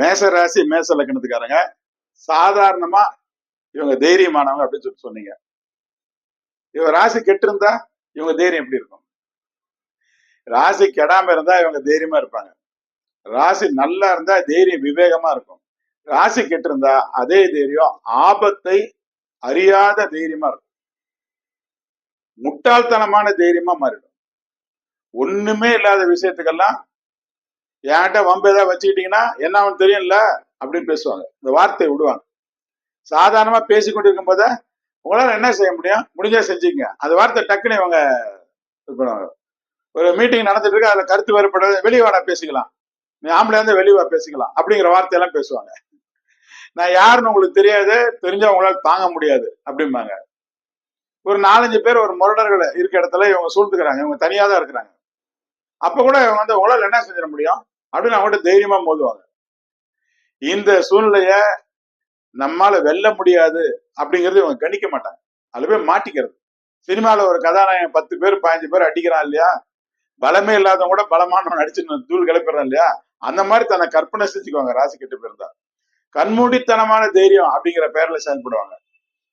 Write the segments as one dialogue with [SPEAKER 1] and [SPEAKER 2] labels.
[SPEAKER 1] மேச ராசி மேச லக்கணத்துக்காரங்க சாதாரணமா இவங்க தைரியமானவங்க அப்படின்னு சொல்லிட்டு சொன்னீங்க. இவங்க ராசி கெட்டிருந்தா இவங்க தைரியம் எப்படி இருக்கும்? ராசி கெடாம இருந்தா இவங்க தைரியமா இருப்பாங்க. ராசி நல்லா இருந்தா தைரியம் விவேகமா இருக்கும். ராசி கெட்டிருந்தா அதே தைரியம் ஆபத்தை அறியாத தைரியமா இருக்கும். முட்டாள்தனமான தைரியமா மாறிடும். ஒண்ணுமே இல்லாத விஷயத்துக்கெல்லாம் என்கிட்ட வம்பு ஏதாவது வச்சுக்கிட்டீங்கன்னா என்ன அவன் தெரியும்ல? அப்படின்னு பேசுவாங்க. இந்த வார்த்தையை விடுவாங்க. சாதாரணமா பேசி கொண்டிருக்கும் போது உங்களால என்ன செய்ய முடியும்? முடிஞ்சா செஞ்சுங்க அந்த வார்த்தை டக்குன்னு இவங்க இது பண்ணுவாங்க. ஒரு மீட்டிங் நடந்துட்டு இருக்கு அதுல கருத்து வேறுபடுறது வெளிவாடா பேசிக்கலாம். நீ ஆம்பளை வந்து வெளிவா பேசிக்கலாம். அப்படிங்கிற வார்த்தையெல்லாம் பேசுவாங்க. நான் யாருன்னு உங்களுக்கு தெரியாது தெரிஞ்சா உங்களால் தாங்க முடியாது அப்படிம்பாங்க. ஒரு நாலஞ்சு பேர் ஒரு முரடர்கள் இருக்க இடத்துல இவங்க சூழ்ந்துக்கிறாங்க. இவங்க தனியா தான் இருக்கிறாங்க. அப்ப கூட இவங்க வந்து உங்களால் என்ன செஞ்சிட முடியும்? அப்படின்னு அவங்ககிட்ட தைரியமா மோதுவாங்க இந்த சூழ்நிலைய நம்மால வெல்ல முடியாது அப்படிங்கறது இவங்க கணிக்க மாட்டாங்க அதுல போய் மாட்டிக்கிறது. சினிமாவில் ஒரு கதாநாயகன் பத்து பேர் பதினஞ்சு பேர் அடிக்கிறான் இல்லையா? பலமே இல்லாதவங்க கூட பலமானவன் அடிச்சு தூள் கிளப்பிடுறான் இல்லையா? அந்த மாதிரி தன்னை கற்பனை செஞ்சுக்குவாங்க ராசி கெட்டு போயிருந்தா கண்மூடித்தனமான தைரியம் அப்படிங்கிற பேர்ல செயல்படுவாங்க.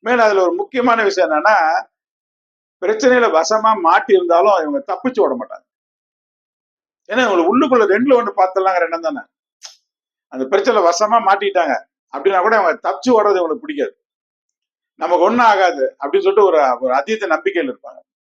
[SPEAKER 1] மேலும் அதுல ஒரு முக்கியமான விஷயம் என்னன்னா பிரச்சனையில வசமா மாட்டி இருந்தாலும் இவங்க தப்பிச்சு விட மாட்டாங்க. ஏன்னா இவங்களை உள்ளுக்குள்ள ரெண்டுல ஒன்று பார்த்தலாங்கிற எண்ணம் தானே? அந்த பிரச்சனை வசமா மாட்டிட்டாங்க அப்படின்னா கூட அவங்க தப்பிச்சு ஓடுறது இவங்களுக்கு பிடிக்காது. நமக்கு ஒன்றும் ஆகாது அப்படின்னு சொல்லிட்டு ஒரு ஒரு அதீத நம்பிக்கையில் இருப்பாங்க.